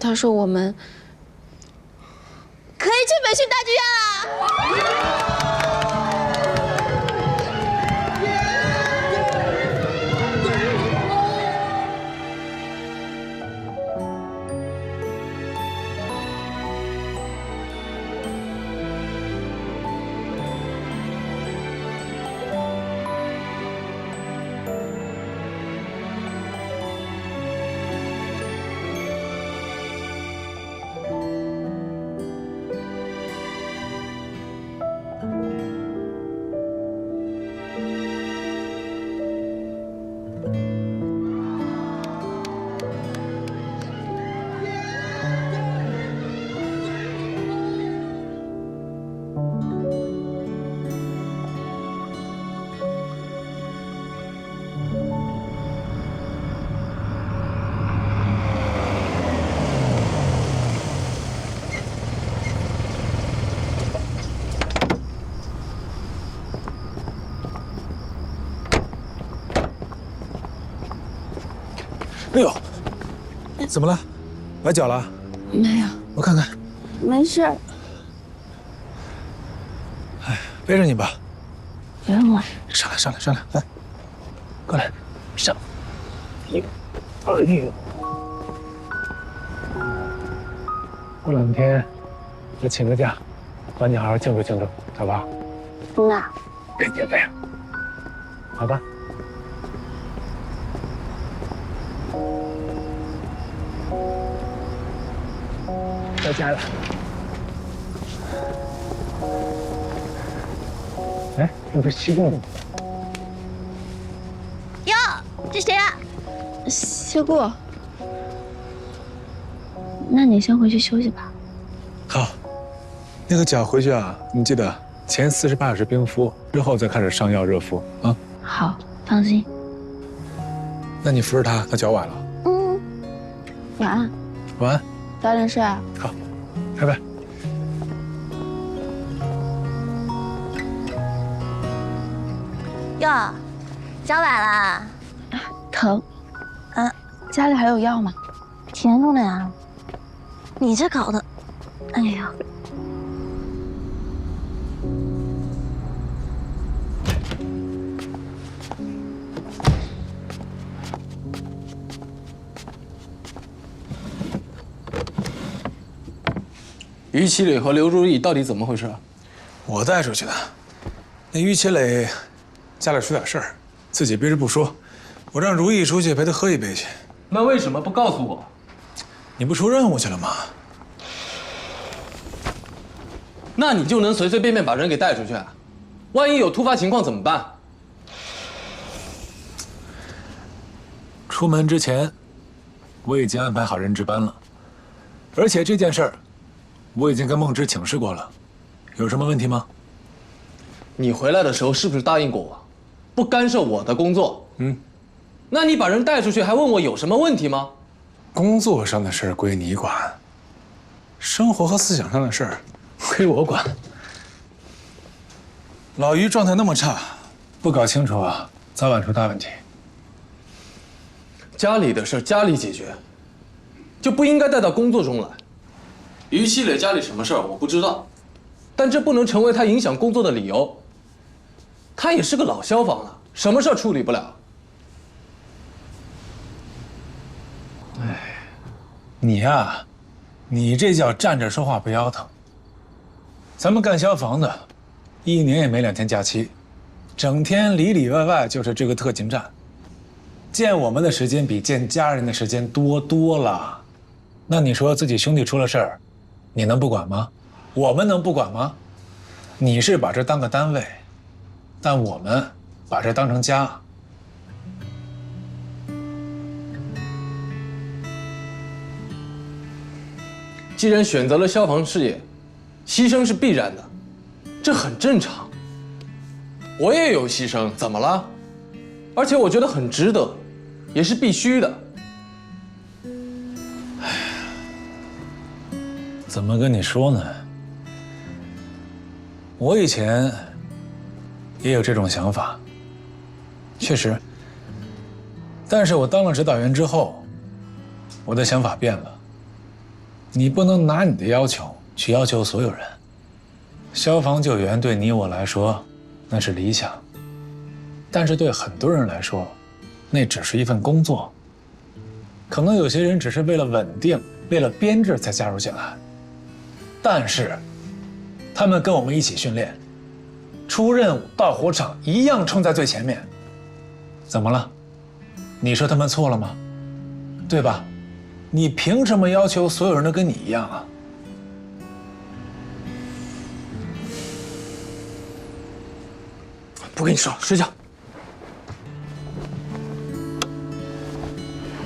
他说我们可以去北训大剧院了。哎呦，怎么了？崴脚了？没有，我看看，没事，哎背着你吧。不用了。上来，上来，上来，来，过来，上。哎呦，哎呦，过两天我请个假，帮你好好庆祝庆祝，好不好？那别结巴呀，好吧？到家了。哎，有个西贡。哟，这谁啊？谢顾。那你先回去休息吧。好，那个脚回去啊，你记得前四十八小时冰敷，之后再开始上药热敷啊。好，放心。那你扶着他，他脚崴了。嗯，晚安，晚安，早点睡啊。好，拜拜。哟，脚崴了，疼。啊，家里还有药吗？甜着呢呀。你这搞的，哎呀，于启磊和刘如意到底怎么回事啊？我带出去的。那于启磊家里出点事儿，自己憋着不说，我让如意出去陪他喝一杯去。那为什么不告诉我？你不出任务去了吗？那你就能随随便便把人给带出去？啊？万一有突发情况怎么办？出门之前，我已经安排好人值班了，而且这件事儿，我已经跟梦之请示过了。有什么问题吗？你回来的时候是不是答应过我，不干涉我的工作？嗯。那你把人带出去，还问我有什么问题吗？工作上的事儿归你管，生活和思想上的事儿归我管。老于状态那么差，不搞清楚啊，早晚出大问题。家里的事家里解决，就不应该带到工作中来。于西磊家里什么事儿我不知道，但这不能成为他影响工作的理由。他也是个老消防了，什么事儿处理不了？你呀，你这叫站着说话不腰疼。咱们干消防的，一年也没两天假期，整天里里外外就是这个特勤站，见我们的时间比见家人的时间多多了。那你说自己兄弟出了事儿，你能不管吗？我们能不管吗？你是把这当个单位，但我们把这当成家。既然选择了消防事业，牺牲是必然的，这很正常。我也有牺牲，怎么了？而且我觉得很值得，也是必须的。怎么跟你说呢？我以前也有这种想法，确实。但是我当了指导员之后，我的想法变了。你不能拿你的要求去要求所有人。消防救援对你我来说，那是理想，但是对很多人来说，那只是一份工作。可能有些人只是为了稳定、为了编制才加入进来，但是他们跟我们一起训练，出任务到火场一样冲在最前面。怎么了？你说他们错了吗？对吧？你凭什么要求所有人都跟你一样啊？不跟你说了，睡觉。